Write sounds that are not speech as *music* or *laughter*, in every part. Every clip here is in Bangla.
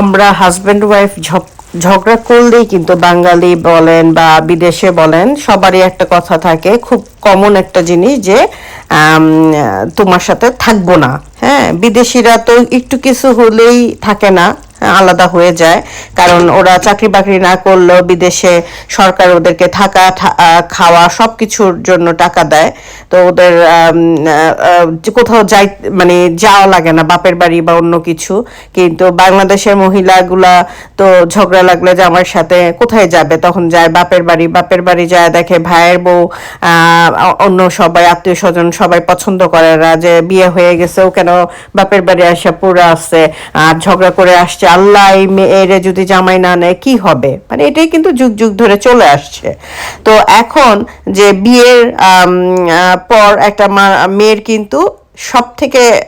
আমরা হাজব্যান্ড ওয়াইফ ঝগড়া করলেই কিন্তু বাঙালি বলেন বা বিদেশে বলেন, সবারই একটা কথা থাকে, খুব কমন একটা জিনিস যে তোমার সাথে থাকব না। হ্যাঁ বিদেশিরা তো একটু কিছু হলেই থাকে না। আলাদা হয়ে যায়। কারণ ওরা চাকরি বাকরি না করলেও বিদেশে সরকার ওদেরকে থাকা খাওয়া সব কিছুর জন্য টাকা দেয়। তো ওদের কোথাও যাই মানে যাওয়া লাগে না, বাপের বাড়ি বা অন্য কিছু। কিন্তু বাংলাদেশের মহিলাগুলা তো ঝগড়া লাগলে যে আমার সাথে কোথায় যাবে? তখন যায় বাপের বাড়ি বাপের বাড়ি যায় দেখে ভাইয়ের বউ অন্য সবাই, আত্মীয় স্বজন সবাই পছন্দ করে না যে বিয়ে হয়ে গেছে, ও কেন বাপের বাড়ি আসে পুরো আসছে আর ঝগড়া করে আসছে। আল্লাহ এই মেয়েরে যদি জামাই না নেয়, কি হবে? মানে এটাই কিন্তু যুগ যুগ ধরে চলে আসছে। তো এখন যে বিয়ের পর একটা মেয়ের কিন্তু সব থেকে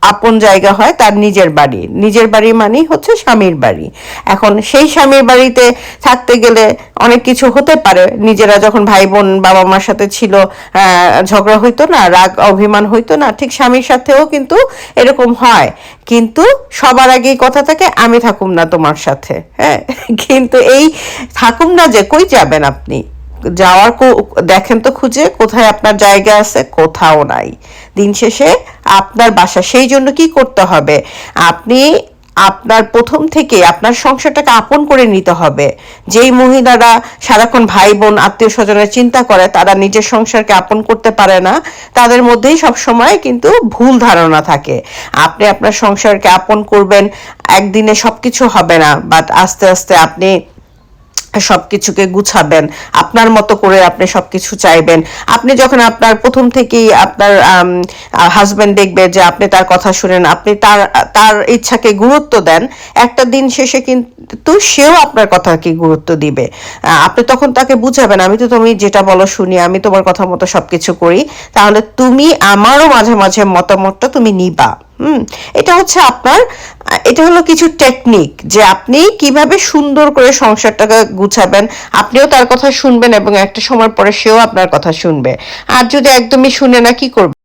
আপন জায়গা হয় তার নিজের বাড়ি। নিজের বাড়ি মানেই হচ্ছে স্বামীর বাড়ি। এখন সেই স্বামীর বাড়িতে থাকতে গেলে অনেক কিছু হতে পারে। নিজেরা যখন ভাই বোন বাবা মার সাথে ছিল ঝগড়া হইতো না, রাগ, অভিমান হইতো না, ঠিক স্বামীর সাথেও কিন্তু এরকম হয়। কিন্তু সবার আগেই কথা থাকে, আমি থাকুম না তোমার সাথে। হ্যাঁ? *laughs* কিন্তু এই থাকুম না যে কই যাবেন আপনি? যাওয়ার দেখেন তো খুঁজে, কোথায় আপনার জায়গা আছে? কোথাও নাই। দিন শেষে আপনার বাসা, সেই জন্য কি করতে হবে? আপনি আপনার প্রথম থেকে আপনার সংসারটাকে আপন করে নিতে হবে। যেই মহিলারা সারাক্ষণ ভাই বোন আত্মীয় স্বজনের চিন্তা করে, তারা নিজের সংসারকে আপন করতে পারে না, তাদের মধ্যেই সব সময় কিন্তু ভুল ধারণা থাকে। আপনি আপনার সংসারকে আপন করবেন, একদিনে সবকিছু হবে না বাট আস্তে আস্তে আপনি সবকিছুকে গুছাবেন। আপনার মতো করে আপনি সবকিছু চাইবেন। আপনি যখন আপনার প্রথম থেকেই আপনার হাজবেন্ড দেখবে যে আপনি তার কথা শুনেন, আপনি তার তার ইচ্ছাকে গুরুত্ব দেন, একটা দিন শেষে কিন্তু সেও আপনার কথাকে গুরুত্ব দিবে। আপনি তখন তাকে বুঝাবেন, আমি তো তুমি যেটা বলো শুনি, আমি তোমার কথা মতো সবকিছু করি, তাহলে তুমি আমারও মাঝে মাঝে মতামতটা তুমি নিবা। হুম, এটা হচ্ছে আপনার এটা হলো কিছু টেকনিক যে আপনি কীভাবে সুন্দর করে সংসারটাকে গুছাবেন। আপনিও তার কথা শুনবেন এবং একটা সময় পরে সেও আপনার কথা শুনবে। আর যদি একদমই শুনে না, কি করবে?